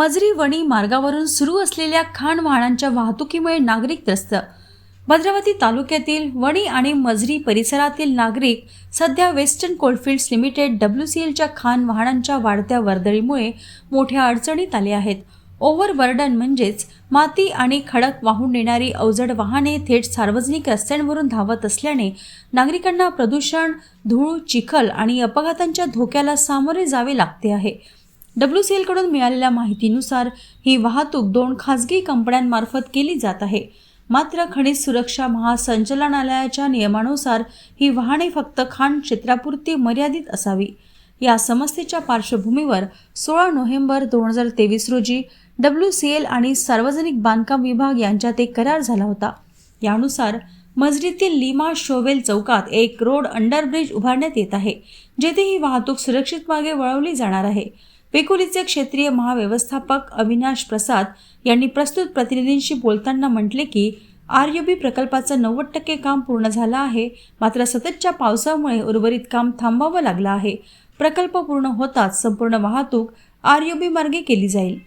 मजरी वणी मार्गावरून सुरू असलेल्या खाण वाहनांच्या वाहतुकीमुळे नागरिक त्रस्त. भद्रावती तालुक्यातील वणी आणि मजरी परिसरातील नागरिक सध्या Western Coalfields Limited W C एलच्या खाण वाहनांच्या वाढत्या वर्दळीमुळे मोठ्या अडचणीत आले आहेत. ओव्हरबर्डन म्हणजेच माती आणि खडक वाहून नेणारी अवजड वाहने थेट सार्वजनिक रस्त्यांवरून धावत असल्याने नागरिकांना प्रदूषण धूळ चिखल आणि अपघातांच्या धोक्याला सामोरे जावे लागते आहे. डब्ल्यू सी एलकडून मिळालेल्या माहितीनुसार ही वाहतूक दोन खाजगी कंपन्यांमार्फत केली जात आहे. मात्र खनिज सुरक्षा महासंचालनालयाच्या नियमानुसार ही वाहने फक्त खाण क्षेत्रापुरती मर्यादित असावी. या समस्येच्या पार्श्वभूमीवर सोळा नोव्हेंबर दोन हजार तेवीस रोजी डब्ल्यू सी एल आणि सार्वजनिक बांधकाम विभाग यांच्यात एक करार झाला होता. यानुसार मजरीतील लिमा शोवेल चौकात एक रोड अंडरब्रिज उभारण्यात येत आहे जेथे ही वाहतूक सुरक्षित मागे वळवली जाणार आहे. वेकोलीचे क्षेत्रीय महाव्यवस्थापक अविनाश प्रसाद यांनी प्रस्तुत प्रतिनिधींशी बोलताना म्हटले की आर यू बी प्रकल्पाचं नव्वद टक्के काम पूर्ण झालं आहे मात्र सततच्या पावसामुळे उर्वरित काम थांबवावं लागलं आहे. प्रकल्प पूर्ण होताच संपूर्ण वाहतूक आर यू बी मार्गे केली जाईल.